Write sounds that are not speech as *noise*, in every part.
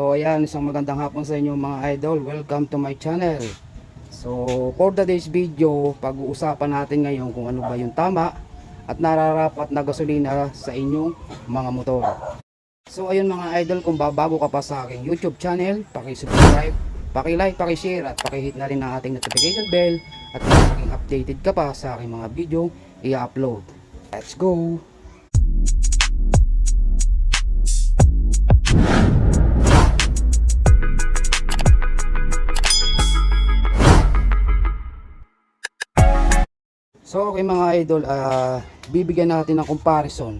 So ayan, isang magandang hapon sa inyo mga idol. Welcome to my channel. So for today's video, pag-uusapan natin ngayon kung ano ba yung tama at nararapat na gasolina sa inyong mga motor. So ayun mga idol, kung babago ka pa sa aking YouTube channel, paki-subscribe, paki-like, paki-share at paki-hit na rin ang ating notification bell at maging updated ka pa sa aking mga video, i-upload. Let's go! So okay mga idol, ah, bibigyan natin ng comparison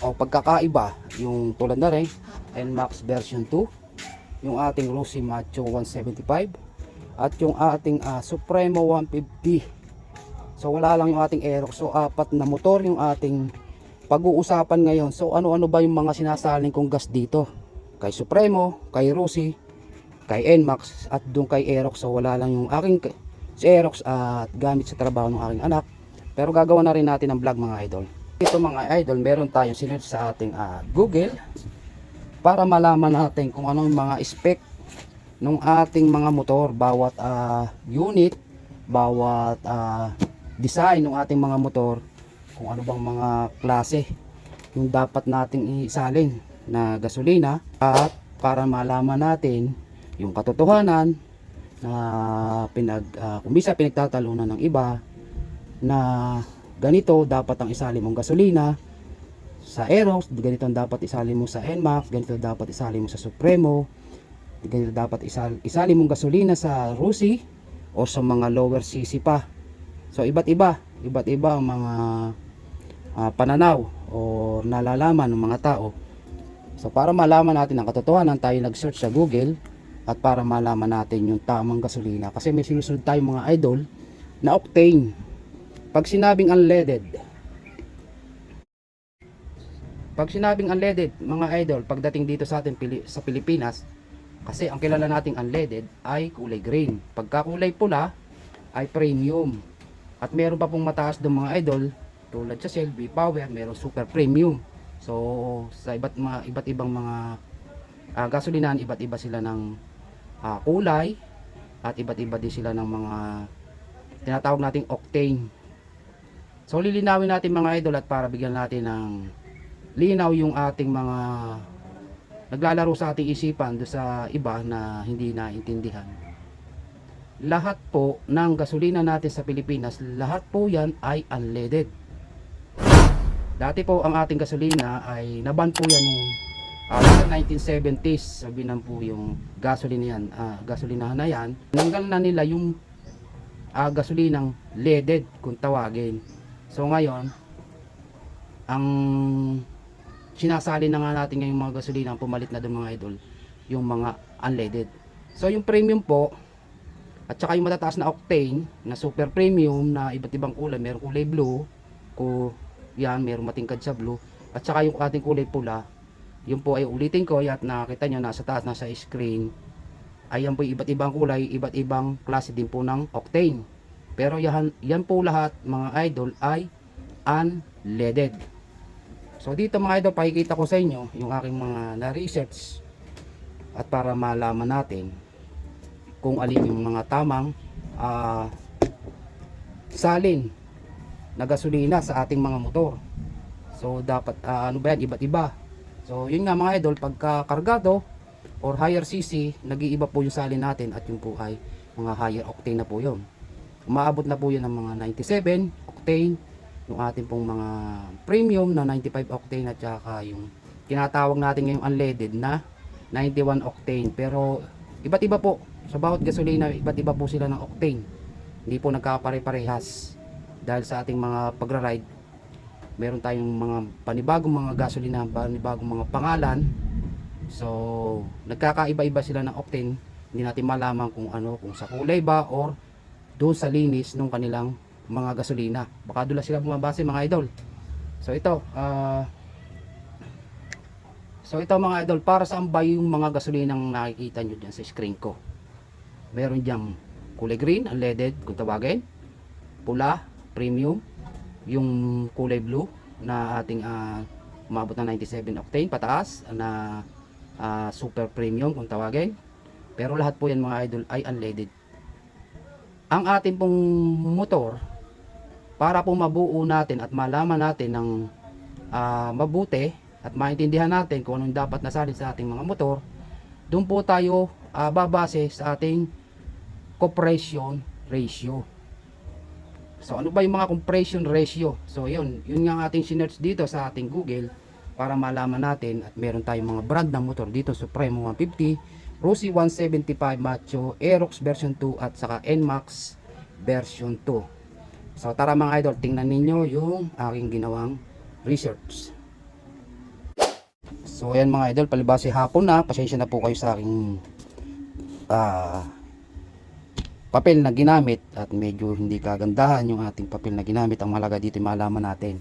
o pagkakaiba yung tulad na rin NMAX version 2 yung ating Rossi Macho 175 at yung ating ah, Supremo 150 so wala lang yung ating Aerox so apat na motor yung ating pag-uusapan ngayon. So ano-ano ba yung mga sinasaling kong gas dito? Kay Supremo, kay Rossi kay NMAX at doon kay Aerox. So wala lang yung aking si Aerox at gamit sa trabaho ng aking anak. Pero gagawa na rin natin ng vlog mga idol. Ito mga idol meron tayong sinerge sa ating ah, Google para malaman natin kung ano yung mga spec ng ating mga motor bawat ah, unit bawat ah, design ng ating mga motor kung ano bang mga klase yung dapat nating isalin na gasolina at para malaman natin yung katotohanan na pinag uh, kumbisa pinagtatalunan ng iba na ganito dapat ang isali mong gasolina sa Aerox, ganito ang dapat isali mo sa NMAX, ganito dapat isali mo sa Supremo, ganito dapat isali, isali mong gasolina sa Rusi o sa mga lower CC pa. So iba't iba, iba't iba ang mga ah, pananaw o nalalaman ng mga tao. So para malaman natin ang katotohanan, tayo nag-search sa Google at para malaman natin yung tamang gasolina. Kasi may sinusunod tayong mga idol na octane. Pag sinabing unleaded pag sinabing unleaded mga idol pagdating dito sa atin sa Pilipinas kasi ang kilala nating unleaded ay kulay green. Pagka kulay pula ay premium. At meron pa pong mataas ng mga idol tulad sa Shell Power meron super premium. So sa iba't mga iba't ibang mga uh, gasolinahan iba't iba sila ng ah, kulay at iba't iba din sila ng mga tinatawag nating octane. So lilinawin natin mga idol at para bigyan natin ng linaw yung ating mga naglalaro sa ating isipan do sa iba na hindi naintindihan. Lahat po ng gasolina natin sa Pilipinas lahat po yan ay unleaded. Dati po ang ating gasolina ay naban po yan nung uh, 1970s, sabi na po yung gasolina yan, ah, gasolinahan na yan. Nanggal na nila yung ah, gasolinang leaded kung tawagin. So ngayon, ang sinasali na nga natin ngayong mga gasolina ang pumalit na doon mga idol, yung mga unleaded. So yung premium po, at saka yung matataas na octane, na super premium, na iba't ibang kulay, meron kulay blue, ko yan, meron matingkad sa blue, at saka yung ating kulay pula, yun po ay ulitin ko at nakita nyo nasa taas nasa screen. Ayan po iba't ibang kulay iba't ibang klase din po ng octane. Pero yan, yan po lahat mga idol ay unleaded. So dito mga idol pakikita ko sa inyo yung aking mga na-research. At para malaman natin kung alin yung mga tamang ah, salin na gasolina sa ating mga motor. So dapat ah, ano ba yan? Iba't iba So, yun nga mga idol, pagka kargado or higher CC, nag-iiba po yung salin natin at yung po ay mga higher octane na po yun. Umaabot na po yun ng mga 97 octane, yung ating pong mga premium na 95 octane at saka yung tinatawag natin ngayong unleaded na 91 octane. Pero iba't iba po, sa bawat gasolina, iba't iba po sila ng octane. Hindi po nagkapare-parehas dahil sa ating mga pagra-ride meron tayong mga panibagong mga gasolina, panibagong mga pangalan. So, nagkakaiba-iba sila ng octane. Hindi natin malaman kung ano, kung sa kulay ba or doon sa linis ng kanilang mga gasolina. Baka doon sila bumabase mga idol. So, ito, ah So ito mga idol, para saan ba yung mga gasolinang nakikita nyo dyan sa screen ko? Meron dyan kulay green, unleaded, kung tawagin. Pula, premium, yung kulay blue na ating uh, umabot na 97 octane pataas na ah, super premium kung tawagin. Pero lahat po yan mga idol ay unleaded. Ang ating pong motor, para po mabuo natin at malaman natin ng ah, mabuti at maintindihan natin kung anong dapat nasalin sa ating mga motor, doon po tayo ah, babase sa ating compression ratio. So ano ba yung mga compression ratio? So yun, yun nga ating sinerch dito sa ating Google para malaman natin at meron tayong mga brand ng motor dito Supremo 150, Rossi 175 Macho, Aerox version 2 at saka NMAX version 2. So tara mga idol, tingnan ninyo yung aking ginawang research. So ayan mga idol, palibasi hapon na, pasensya na po kayo sa aking ah papel na ginamit at medyo hindi kagandahan yung ating papel na ginamit. Ang malaga dito malaman natin.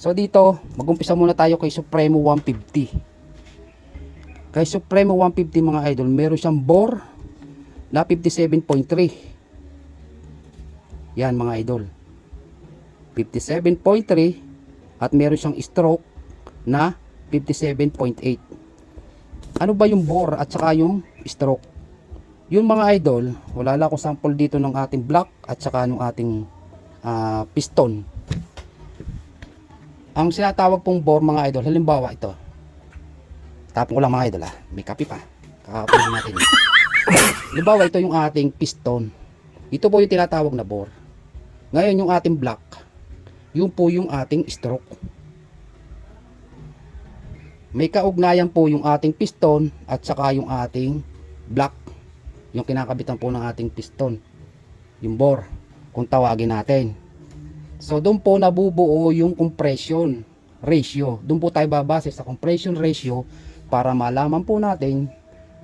So dito magumpisa muna tayo kay Supremo 150 kay Supremo 150 mga idol meron siyang bore na 57.3 yan mga idol. 57.3 at meron siyang stroke na 57.8 ano ba yung bore at saka yung stroke yun mga idol, wala lang ako sample dito ng ating block at saka ng ating ah, piston. Ang sinatawag pong bore mga idol, halimbawa ito. Tapon ko lang mga idol ah, may kape pa. Kakapin natin. *laughs* halimbawa ito yung ating piston. Ito po yung tinatawag na bore. Ngayon yung ating block, yun po yung ating stroke. May kaugnayan po yung ating piston at saka yung ating block yung kinakabitan po ng ating piston yung bore kung tawagin natin. So doon po nabubuo yung compression ratio. Doon po tayo babase sa compression ratio para malaman po natin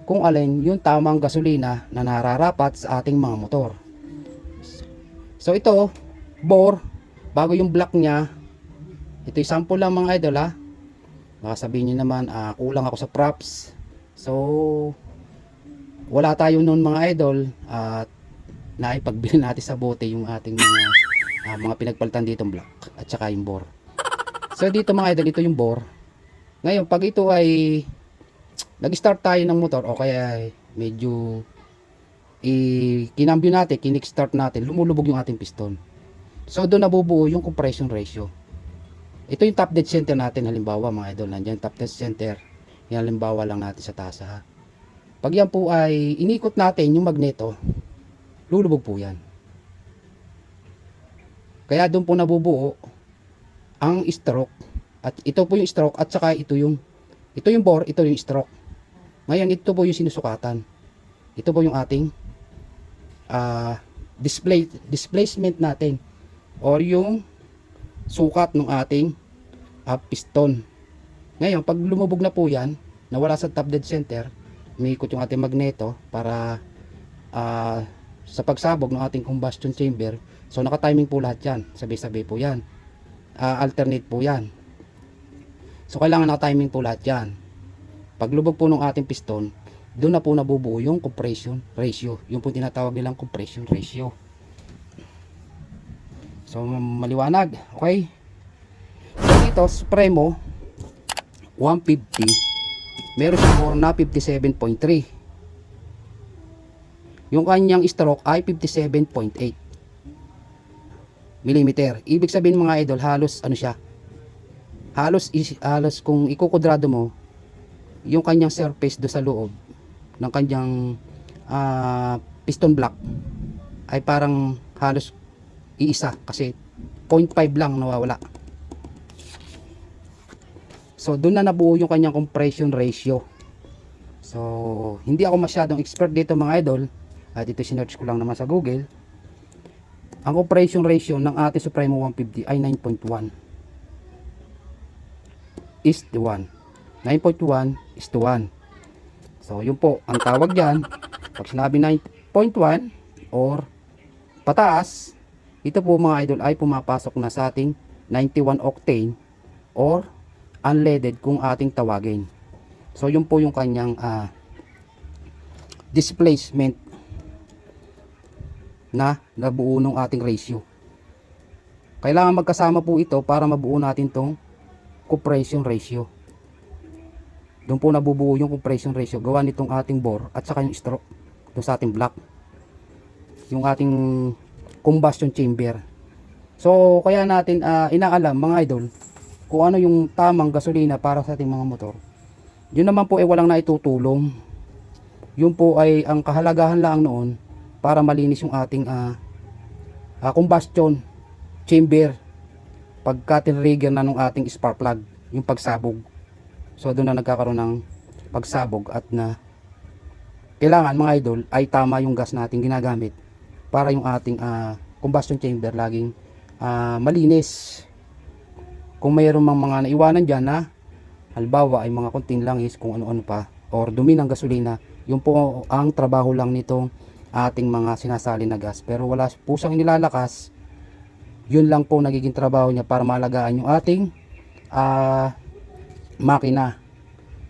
kung alin yung tamang gasolina na nararapat sa ating mga motor. So ito bore bago yung block nya ito yung sample lang mga idol ha? Baka sabihin nyo naman ah, kulang ako sa props. So wala tayo noon mga idol at naipagbili natin sa bote yung ating mga ah, mga pinagpalitan ditong block at saka yung bore. So dito mga idol ito yung bore. Ngayon pag ito ay nag-start tayo ng motor o kaya medyo kinambyo natin kinik-start natin lumulubog yung ating piston. So doon nabubuo yung compression ratio. Ito yung top dead center natin halimbawa mga idol nandyan top dead center. Yan halimbawa lang natin sa tasa ha pag yan po ay inikot natin yung magneto, lulubog po yan. Kaya doon po nabubuo ang stroke. At ito po yung stroke at saka ito yung ito yung bore, ito yung stroke. Ngayon ito po yung sinusukatan. Ito po yung ating ah, display displacement natin or yung sukat ng ating ah, piston. Ngayon, pag lumubog na po yan, nawala sa top dead center, umiikot yung ating magneto para ah, sa pagsabog ng ating combustion chamber. So naka-timing po lahat yan. Sabi-sabi po yan. Ah, alternate po yan. So kailangan naka-timing po lahat yan. Paglubog po ng ating piston doon na po nabubuo yung compression ratio. Yung po tinatawag nilang compression ratio. So maliwanag. Okay? So dito Supremo 150 meron siyang bore na 57.3 yung kanyang stroke ay 57.8 millimeter. Ibig sabihin mga idol halos ano siya? Halos halos kung ikukudrado mo yung kanyang surface do sa loob ng kanyang ah, piston block ay parang halos iisa kasi 0.5 lang nawawala So doon na nabuo yung kanyang compression ratio. So hindi ako masyadong expert dito mga idol at ito sinearch ko lang naman sa Google. Ang compression ratio ng ating Supremo 150 ay 9.1 is to 1. 9.1 is to 1. So yun po ang tawag diyan pag sinabi 9.1 or pataas ito po mga idol ay pumapasok na sa ating 91 octane or unleaded kung ating tawagin. So yun po yung kanyang ah, displacement na nabuo ng ating ratio. Kailangan magkasama po ito para mabuo natin tong compression ratio. Doon po nabubuo yung compression ratio gawa nitong ating bore at saka yung stroke doon sa ating block. Yung ating combustion chamber. So kaya natin ah, inaalam mga idol kung ano yung tamang gasolina para sa ating mga motor. Yun naman po ay walang naitutulong. Yun po ay ang kahalagahan lang noon para malinis yung ating ah, ah, combustion chamber pagka tinrigger na nung ating spark plug yung pagsabog so doon na nagkakaroon ng pagsabog at na kailangan mga idol ay tama yung gas natin ginagamit para yung ating ah, combustion chamber laging ah, malinis kung mayroon mang mga naiwanan dyan na halimbawa ay mga konting langis kung ano-ano pa or dumi ng gasolina yun po ang trabaho lang nitong ating mga sinasali na gas. Pero wala po siyang inilalakas yun lang po nagiging trabaho niya para malagaan yung ating ah, makina.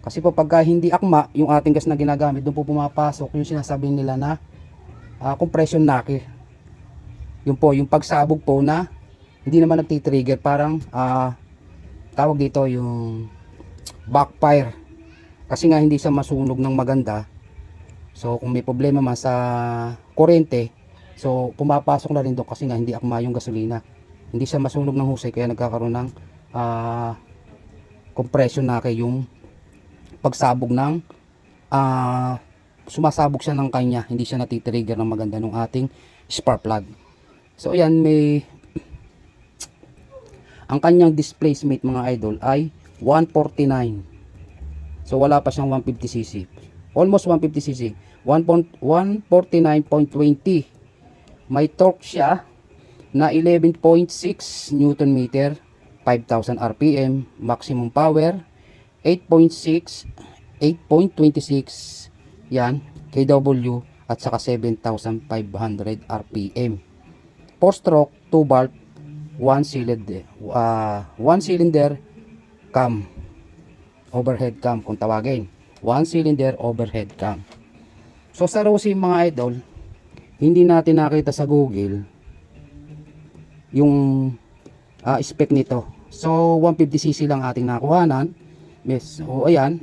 Kasi po pagka hindi akma yung ating gas na ginagamit doon po pumapasok yung sinasabi nila na ah, compression knuckle yun po yung pagsabog po na hindi naman nagtitrigger parang ah, tawag dito yung backfire. Kasi nga hindi siya masunog ng maganda. So kung may problema man sa kurente so pumapasok na rin doon kasi nga hindi akma yung gasolina. Hindi siya masunog ng husay kaya nagkakaroon ng ah, compression na kay yung pagsabog ng ah, sumasabog siya ng kanya. Hindi siya natitrigger ng maganda ng ating spark plug. So ayan may ang kanyang displacement mga idol ay 149 so wala pa siyang 150cc almost 150cc 149.20 may torque siya na 11.6 newton meter 5000 rpm maximum power 8.6 8.26 yan kW at saka 7500 rpm 4 stroke 2 valve 1 cylinder uh, 1 cylinder cam overhead cam kung tawagin. 1 cylinder overhead cam. So sa Rossi mga idol hindi natin nakita sa Google yung ah, spec nito. So 150cc lang ating nakuhanan. Yes so ayan.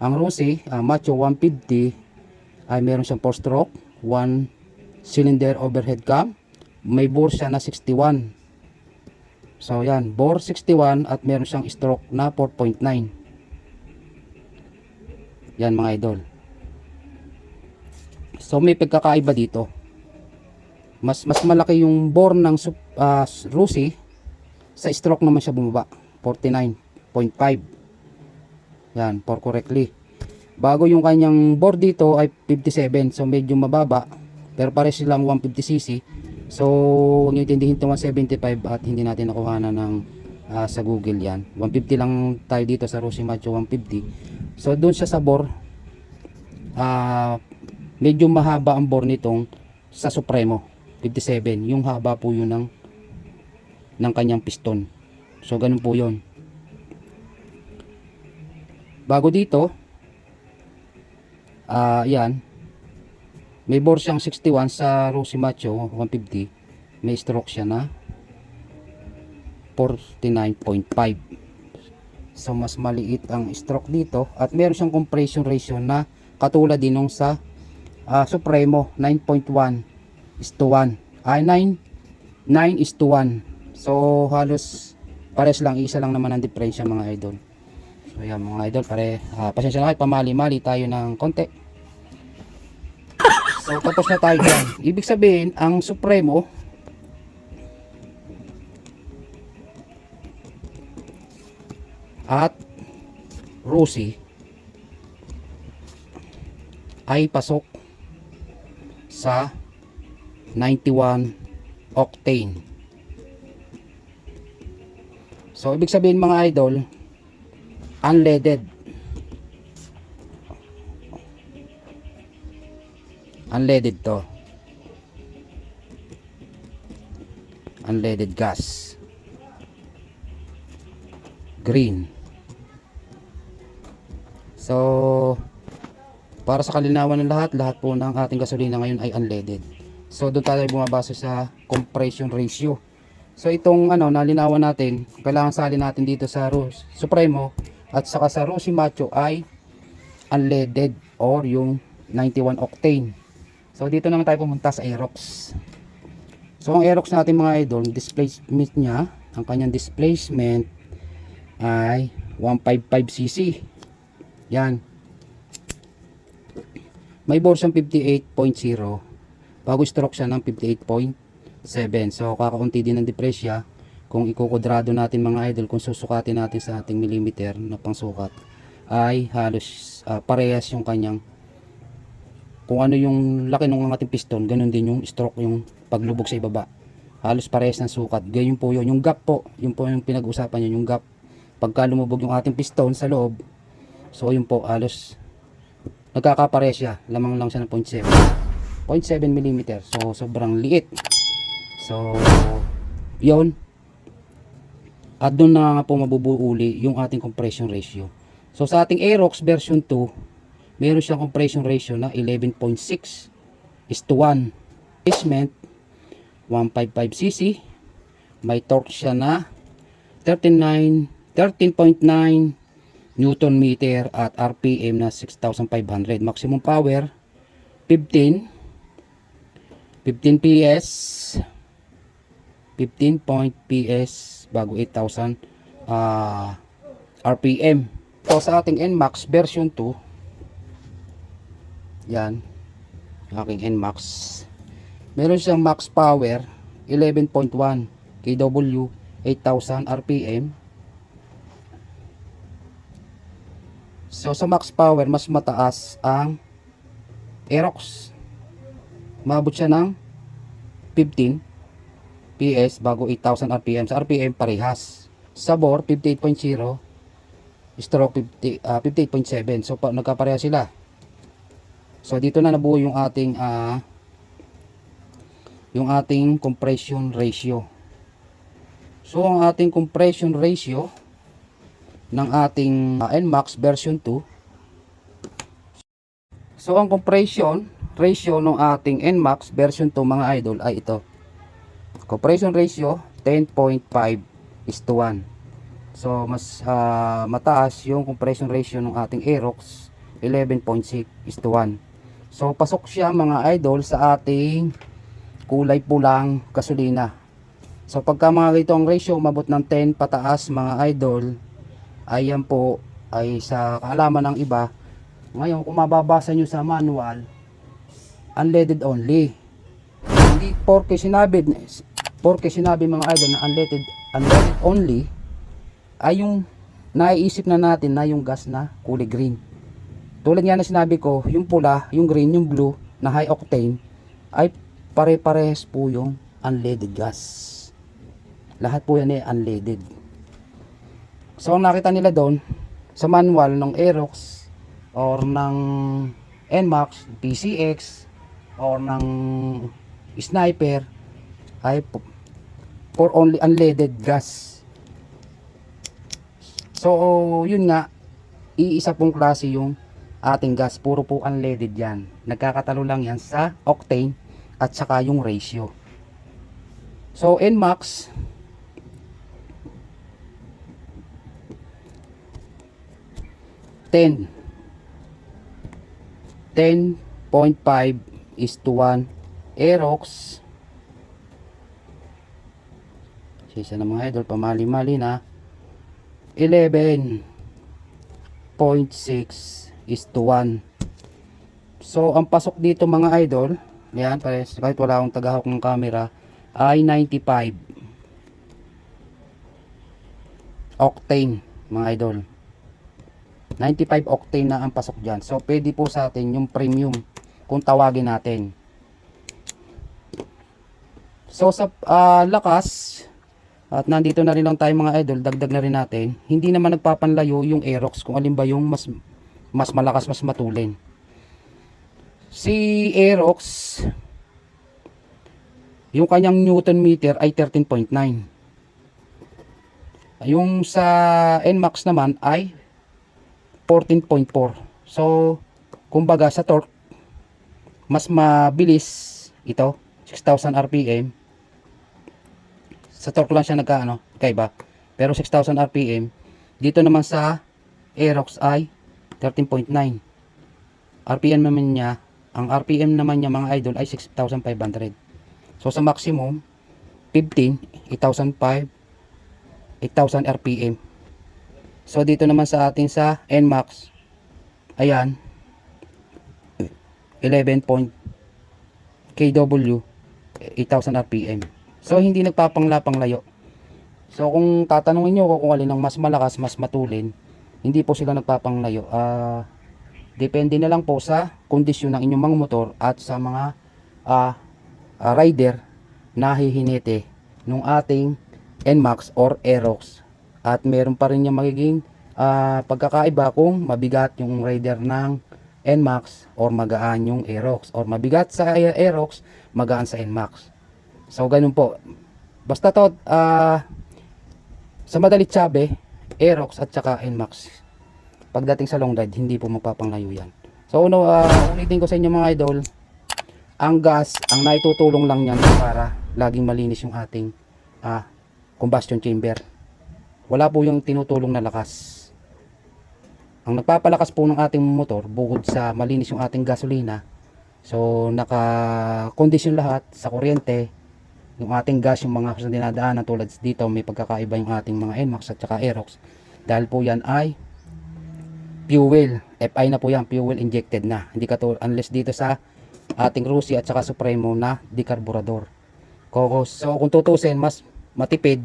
Ang Rossi ah, Macho 150 ay meron siyang 4 stroke 1 cylinder overhead cam. May bore siya na 61 So yan, bore 61 at meron siyang stroke na 4.9. Yan mga idol. So may pagkakaiba dito. Mas mas malaki yung bore ng ah, Rusi sa stroke naman siya bumaba. 49.5. Yan, for correctly. Bago yung kanyang bore dito ay 57. So medyo mababa. Pero pare silang 150cc. So, huwag nyo intindihin ito 175 at hindi natin nakuha na ng ah, sa Google yan. 150 lang tayo dito sa Rossi Macho 150. So, doon siya sa bore, ah, medyo mahaba ang bore nitong sa Supremo 57. Yung haba po yun ng, ng kanyang piston. So, ganun po yun. Bago dito, ah, yan, may bore siyang 61 sa Rossi Macho 150. May stroke siya na 49.5. So mas maliit ang stroke dito at meron siyang compression ratio na katulad din nung sa ah, Supremo 9.1 is to 1. Ay 9 9 is to 1. So halos pares lang isa lang naman ang diferensya mga idol. So yan mga idol pare ah, pasensya na kayo pamali-mali tayo ng konti. So tapos na tayo dyan. Ibig sabihin, ang Supremo at Rossi ay pasok sa 91 octane. So ibig sabihin mga idol, unleaded unleaded to. Unleaded gas. Green. So para sa kalinawan ng lahat lahat po ng ating gasolina ngayon ay unleaded. So doon tayo bumabase sa compression ratio. So itong ano nalinawan natin kailangan salin natin dito sa Rus Supremo At saka sa Rossi Macho ay unleaded or yung 91 octane. So dito naman tayo pumunta sa Aerox. So ang Aerox natin mga idol, displacement niya, ang kanyang displacement ay 155cc. Yan. May bore siyang 58.0. Bago stroke siya ng 58.7. So kakaunti din ng depresya kung ikukudrado natin mga idol kung susukatin natin sa ating millimeter na pangsukat ay halos ah, parehas yung kanyang kung ano yung laki ng ating piston ganun din yung stroke yung paglubog sa ibaba. Halos parehas ng sukat. Ganyan po yun. Yung gap po yun po yung pinag-usapan yun. Yung gap pagka lumubog yung ating piston sa loob so yun po halos nagkakapares siya. Lamang lang siya ng 0.7 0.7 mm so sobrang liit. So yun. At doon na nga po mabubuuli yung ating compression ratio. So sa ating Aerox version 2, meron siyang compression ratio na 11.6 is to 1. Placement 155cc. May torque siya na 39 13.9 Newton meter at RPM na 6,500. Maximum power 15 15 PS 15 point PS bago 8,000 ah, RPM. So sa ating NMAX version 2 yan aking NMAX meron siyang max power 11.1 kW 8,000 RPM So sa max power mas mataas ang Aerox Mabot siya ng 15 PS bago 8,000 RPM. Sa RPM parehas. Sa bore 58.0 stroke 50, ah, 58.7. So pa, nagkapareha sila. So dito na nabuo yung ating ah, yung ating compression ratio. So ang ating compression ratio ng ating ah, NMAX version 2 So ang compression ratio ng ating NMAX version 2 mga idol ay ito. Compression ratio 10.5 is to 1. So mas ah, mataas yung compression ratio ng ating Aerox 11.6 is to 1. So pasok siya mga idol sa ating kulay pulang gasolina. So pagka mga ganito ang ratio umabot ng 10 pataas mga idol ayan po ay sa kaalaman ng iba. Ngayon kung mababasa nyo sa manual unleaded only. Hindi porke sinabi porke sinabi mga idol na unleaded unleaded only ay yung naiisip na natin na yung gas na kulay green tulad nga na sinabi ko yung pula yung green yung blue na high octane ay pare-parehas po yung unleaded gas lahat po yan ay unleaded so ang nakita nila doon sa manual ng Aerox or ng NMAX, PCX or ng Sniper ay for only unleaded gas. So, yun nga, iisa pong klase yung ating gas. Puro po unleaded yan. Nagkakatalo lang yan sa octane at saka yung ratio. So, NMAX, ten 10.5 is to 1 Aerox Sisa na mga idol pamali-mali na 11.6 is to 1 So ang pasok dito mga idol yan pares kahit wala akong tagahawak ng camera ay 95 octane mga idol 95 octane na ang pasok dyan. So, pwede po sa atin yung premium kung tawagin natin. So, sa ah, lakas, at nandito na rin lang tayo mga idol, dagdag na rin natin, hindi naman nagpapanlayo yung Aerox kung alin ba yung mas, mas malakas, mas matulin. Si Aerox, yung kanyang Newton meter ay 13.9. Yung sa NMAX naman ay 14.4. So, kumbaga sa torque, mas mabilis ito, 6,000 RPM. Sa torque lang siya nagkaano, kaiba. Pero 6,000 RPM. Dito naman sa Aerox ay 13.9. RPM naman niya, ang RPM naman niya mga idol ay 6,500. So sa maximum, 15, 8,005, 8,000 RPM. So dito naman sa atin sa NMAX, ayan, 11 point KW, 8,000 RPM. So hindi nagpapanglapang layo. So kung tatanungin nyo kung alin ang mas malakas, mas matulin, hindi po sila nagpapanglayo. Ah, depende na lang po sa kondisyon ng inyong mga motor at sa mga ah, ah, rider na hihinete nung ating NMAX or Aerox. At meron pa rin yung magiging ah, pagkakaiba kung mabigat yung rider ng NMAX or magaan yung Aerox or mabigat sa Aerox, magaan sa NMAX. So ganun po. Basta to ah sa madalit sabi, Aerox at saka NMAX. Pagdating sa long ride, hindi po magpapanglayo yan. So uno, ah, ulitin ko sa inyo mga idol, ang gas, ang naitutulong lang yan para laging malinis yung ating ah, combustion chamber. Wala po yung tinutulong na lakas. Ang nagpapalakas po ng ating motor, bukod sa malinis yung ating gasolina, so naka-condition lahat sa kuryente, yung ating gas, yung mga sa dinadaanan tulad dito, may pagkakaiba yung ating mga NMAX at saka Aerox. Dahil po yan ay fuel. FI na po yan, fuel injected na. Hindi ka unless dito sa ating Rusi at saka Supremo na decarburador. So kung tutusin, mas matipid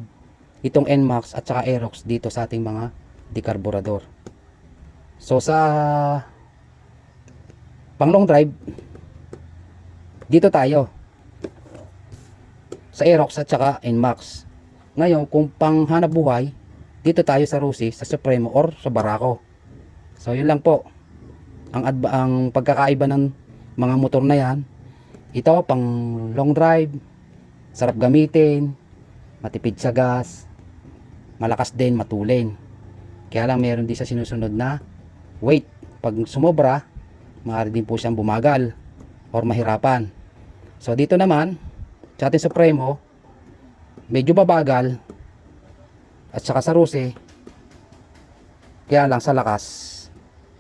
itong NMAX at saka Aerox dito sa ating mga decarburador. So sa pang long drive, dito tayo sa Aerox at saka NMAX. Ngayon, kung pang hanap buhay, dito tayo sa Rusi, sa Supremo or sa Barako. So, yun lang po. Ang, ang pagkakaiba ng mga motor na yan, ito pang long drive, sarap gamitin, matipid sa gas, malakas din, matulin. Kaya lang meron din sa sinusunod na weight. Pag sumobra, maaari din po siyang bumagal or mahirapan. So, dito naman, sa ating Supremo, medyo babagal at saka sa Ruse, kaya lang sa lakas,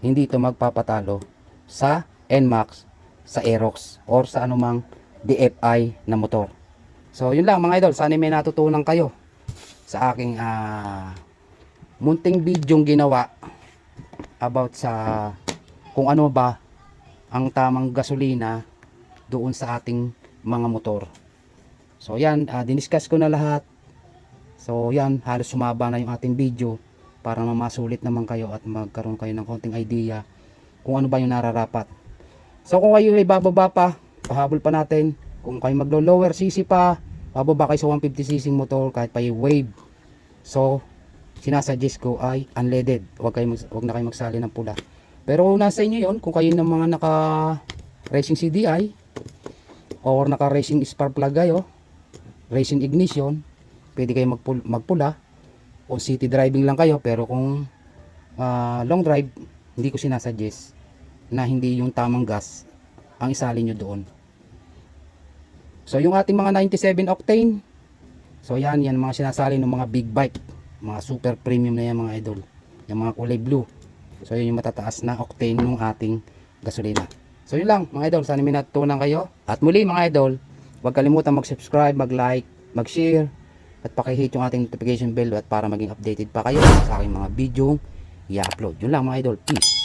hindi ito magpapatalo sa NMAX, sa Aerox, or sa anumang DFI na motor. So, yun lang mga idol. Sana may natutunan kayo sa aking ah, munting bidyong ginawa about sa kung ano ba ang tamang gasolina doon sa ating mga motor. So yan, uh, diniscuss ko na lahat. So yan, halos sumaba na yung ating video para mamasulit naman kayo at magkaroon kayo ng konting idea kung ano ba yung nararapat. So kung kayo ay bababa pa, pahabol pa natin. Kung kayo maglo-lower cc pa, bababa kayo sa 150cc motor kahit pa yung wave. So, sinasuggest ko ay unleaded. Huwag, kayo mag, huwag na kayo magsali ng pula. Pero nasa inyo yon kung kayo ng mga naka racing CDI or naka racing spark plug kayo, racing ignition, pwede kayo magpul magpula. O city driving lang kayo, pero kung ah, long drive, hindi ko sinasuggest na hindi yung tamang gas ang isalin nyo doon. So yung ating mga 97 octane, so yan, yan mga sinasali ng mga big bike, mga super premium na yan mga idol. Yung mga kulay blue. So yun yung matataas na octane ng ating gasolina. So yun lang mga idol, sana may natutunan kayo. At muli mga idol, huwag kalimutan mag-subscribe, mag-like, mag-share, at pakihit yung ating notification bell at para maging updated pa kayo sa aking mga video i-upload. Yun lang mga idol, peace!